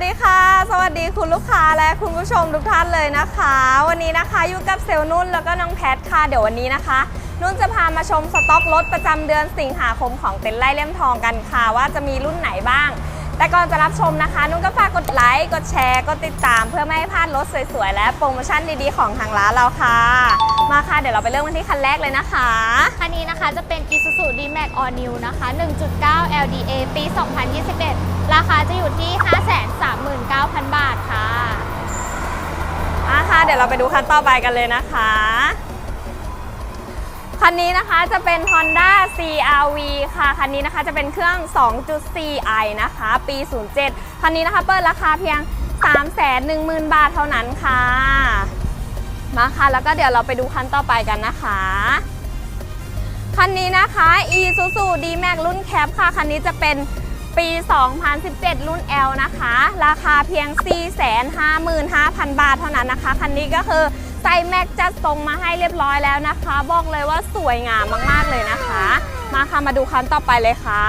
วัสดีค่ะ สวัสดีคุณลูกค้าและคุณผู้ชมทุกท่านเลยนะคะ วันนี้นะคะอยู่กับเซลล์นุ่นแล้วก็น้องแพทค่ะ เดี๋ยววันนี้นะคะ นุ่นจะพามาชมสต็อกรถประจำเดือนสิงหาคมของเต็นท์ไร่เล่มทองกันค่ะ ว่าจะมีรุ่นไหนบ้าง แต่ก่อนจะรับชมนะคะ นุ่นก็ฝากกดไลค์กดแชร์กดติดตาม เพื่อไม่ให้พลาดรถสวยๆและโปรโมชั่นดีๆของทางร้านเราค่ะ มาค่ะเดี๋ยวเราไปเริ่มกันที่คันแรกเลยนะคะคันนี้นะคะจะเป็น Isuzu D-Max All New นะคะ 1.9 LDA ปี 2021 ราคา เดี๋ยวเราไปดูคันต่อไปกันเลยนะคะ คันนี้นะคะจะเป็น Honda CRV ค่ะ คันนี้นะคะจะเป็นเครื่อง 2.4i นะคะ ปี 07 คันนี้นะคะเปิดราคาเพียง 310,000 บาทเท่านั้นค่ะ มาค่ะ แล้วก็เดี๋ยวเราไปดูคันต่อไปกันนะคะคันนี้นะคะ Isuzu D-Max รุ่นแคปค่ะ คันนี้จะเป็น ปี 2017 รุ่น L นะคะ ราคาเพียง 455,000 บาทเท่านั้นนะคะ คันนี้ก็คือไซแม็กจัดทรงมาให้เรียบร้อยแล้วนะคะ บอกเลยว่าสวยงามมาก ๆ เลยนะคะ มาค่ะมาดูคันต่อไปเลยค่ะ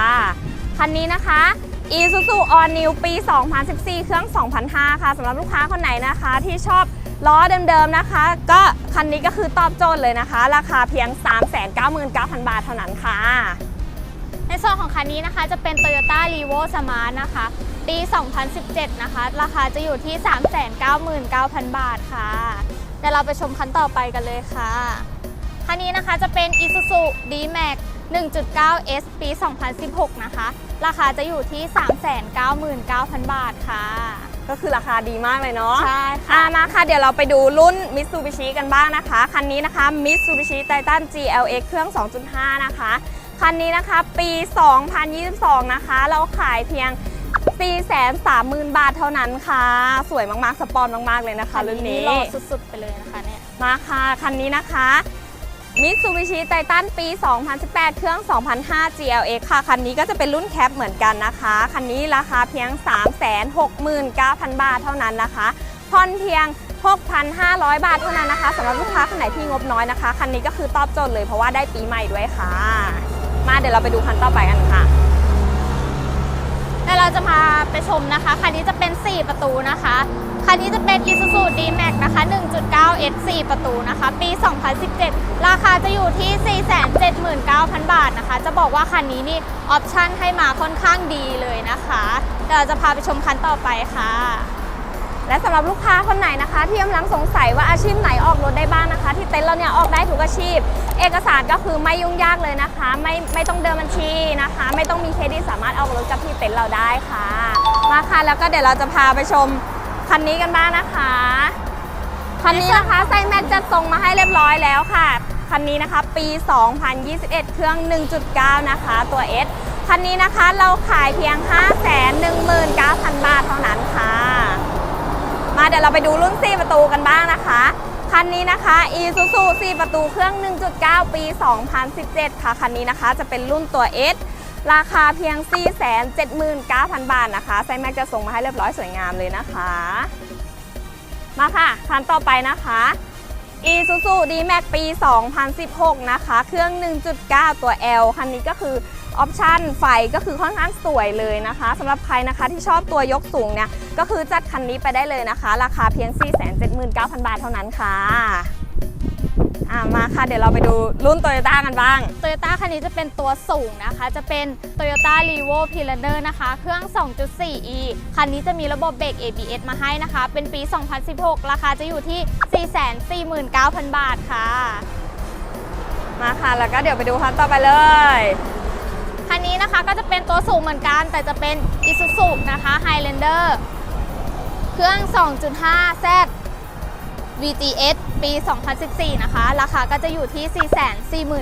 คันนี้นะคะ Isuzu All New ปี 2014 เครื่อง 2005 ค่ะสำหรับลูกค้าคนไหนนะคะที่ชอบล้อเดิมๆนะคะ ก็คันนี้ก็คือตอบโจทย์เลยนะคะ ราคาเพียง 399,000 บาทเท่านั้นค่ะ ในส่วนของคันนี้นะคะจะเป็น Toyota r e v o Smart นะคะ ปี 2017 นะคะ ราคาจะอยู่ที่ 399,000 บาทค่ะเดี๋ยวเราไปชมคันต่อไปกันเลยค่ะ คันนี้นะคะจะเป็น Isuzu D-Max 1.9 S ปี 2016 นะคะ ราคาจะอยู่ที่ 399,000 บาทค่ะ ก็คือราคาดีมากเลยเนาะ ใช่อะค่ะมาค่ะ เดี๋ยวเราไปดูรุ่น Mitsubishi กันบ้างนะคะ คันนี้นะคะ Mitsubishi Titan GLX เครื่อง 2.5 นะคะ คันนี้นะคะปี 2022 นะคะ เราขายเพียง 430,000 บาทเท่านั้นค่ะ สวยมากๆ สปอนมากๆเลยนะคะรุ่นนี้หล่อสุดๆ ไปเลยนะคะเนี่ยมาค่ะคันนี้นะคะ Mitsubishi Titan ปี 2018 เครื่อง 2005 GLX ค่ะ คันนี้ก็จะเป็นรุ่นแคปเหมือนกันนะคะ คันนี้ราคาเพียง 369,000 บาทเท่านั้นนะคะผ่อนเพียง 6,500 บาทเท่านั้นนะคะสำหรับลูกค้าคนไหนที่งบน้อยนะคะ คันนี้ก็คือตอบโจทย์เลยเพราะว่าได้ปีใหม่ด้วยค่ะ มาเดี๋ยวเราไปดูคันต่อไปกันค่ะแล้วเราจะพาไปชมนะคะ คันนี้จะเป็น 4 ประตูนะคะ คันนี้จะเป็น Isuzu D-Max นะคะ 1.9 S 4ประตูนะคะ ปี 2017 ราคาจะอยู่ที่ 479,000 บาทนะคะ จะบอกว่าคันนี้นี่ออปชั่นให้มาค่อนข้างดีเลยนะคะ เดี๋ยวเราจะพาไปชมคันต่อไปค่ะ และสำหรับลูกค้าคนไหนนะคะ ที่กำลังสงสัยว่าอาชีพไหนออกรถได้บ้างนะคะ ที่เต็นท์เราเนี่ยออกได้ทุกอาชีพ เอกสารก็คือไม่ยุ่งยากเลยนะคะ ไม่ไม่ต้องเดินบัญชีนะคะ ไม่ต้องมีเครดิตสามารถออกรถกับที่เต็นท์เราได้ค่ะ มาค่ะแล้วก็เดี๋ยวเราจะพาไปชมคันนี้กันบ้างนะคะคันนี้นะคะไซแมทจะส่งมาให้เรียบร้อยแล้วค่ะคันนี้นะคะปี 2021 เครื่อง 1.9 นะคะ ตัว S คันนี้นะคะเราขายเพียง500,000 เดี๋ยวเราไปดูรุ่น 4 ประตูกันบ้างนะคะ คันนี้นะคะ Isuzu 4 ประตูเครื่อง 1.9 ปี 2017 ค่ะ คันนี้นะคะจะเป็นรุ่นตัว S ราคาเพียง 479,000 บาทนะคะไซแม็กจะส่งมาให้เรียบร้อยสวยงามเลยนะคะ มาค่ะ คันต่อไปนะคะ Isuzu D-Max ปี 2016 นะคะ เครื่อง 1.9 ตัว L คันนี้ก็คือ ออปชันไฟก็คือค่อนข้างสวยเลยนะคะสำหรับใครนะคะที่ชอบตัวยกสูงเนี่ยก็คือจัดคันนี้ไปได้เลยนะคะ ราคาเพียง 479,000 บาทเท่านั้นค่ะอะมาค่ะ เดี๋ยวเราไปดูรุ่น Toyota กันบ้าง Toyota คันนี้จะเป็นตัวสูงนะคะ จะเป็น Toyota r e v o p i l a n e r นะคะ เครื่อง 2.4e คันนี้จะมีระบบเบรก ABS มาให้นะคะ เป็นปี 2016 ราคาจะอยู่ที่ 449,000 บาทค่ะ มาค่ะ แล้วก็เดี๋ยวไปดูคันต่อไปเลย คันนี้นะคะก็จะเป็นตัวสูงเหมือนกัน แต่จะเป็น Isuzu นะคะ Highlander เครื่อง 2.5 Z VGS ปี 2014 นะคะ ราคาก็จะอยู่ที่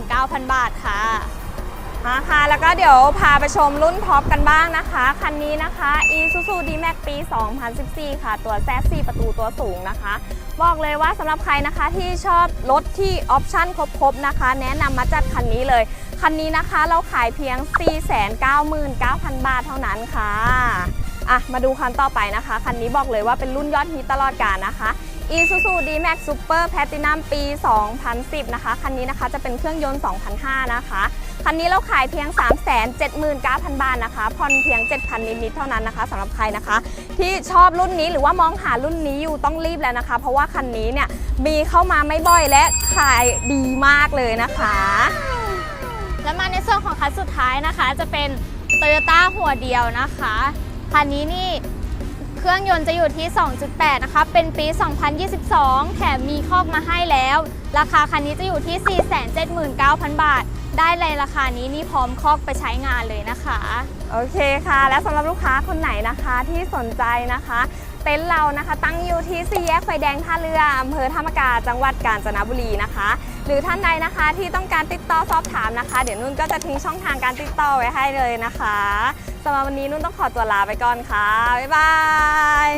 449,000 บาทค่ะมาค่ะ แล้วก็เดี๋ยวพาไปชมรุ่นท็อปกันบ้างนะคะ คันนี้นะคะ Isuzu D-Max ปี 2014 ค่ะ ตัวแซ4ประตูตัวสูงนะคะ บอกเลยว่าสำหรับใครนะคะที่ชอบรถที่ออปชั่นครบๆนะคะ แนะนำมาจัดคันนี้เลย คันนี้นะคะเราขายเพียง 499,000 บาทเท่านั้นค่ะอะ มาดูคันต่อไปนะคะ คันนี้บอกเลยว่าเป็นรุ่นยอดฮิตตลอดกาลนะคะ Isuzu D-Max Super Platinum ปี 2010 นะคะ คันนี้นะคะจะเป็นเครื่องยนต์ 2005 นะคะ คันนนี้เราขายเพียง 379,000 บาทนะคะ ผ่อนเพียง 7,000 นิดๆเท่านั้นนะคะสำหรับใครนะคะ ที่ชอบรุ่นนี้หรือว่ามองหารุ่นนี้อยู่ต้องรีบแล้วนะคะ เพราะว่าคันนี้เนี่ยมีเข้ามาไม่บ่อยและขายดีมากเลยนะคะ แล้วมาในส่วนของคันสุดท้ายนะคะ จะเป็น Toyota หัวเดียวนะคะคันนี้นี่เครื่องยนต์จะอยู่ที่ 2.8 นะคะ เป็นปี 2022 แถมมีคอกมาให้แล้ว ราคาคันนี้จะอยู่ที่ 479,000 บาท ได้เลยราคานี้นี่พร้อมคอกไปใช้งานเลยนะคะ โอเคค่ะ และสำหรับลูกค้าคนไหนนะคะที่สนใจนะคะ เต็นท์เรานะคะ ตั้งอยู่ที่สี่แยกไฟแดงท่าเรืออำเภอธรรมกาจังหวัดกาญจนบุรีนะคะ หรือท่านใดนะคะที่ต้องการติดต่อสอบถามนะคะ เดี๋ยวนุ่นก็จะทิ้งช่องทางการติดต่อไว้ให้เลยนะคะสำหรับวันนี้นุ่นต้องขอตัวลาไปก่อนค่ะบ๊ายบาย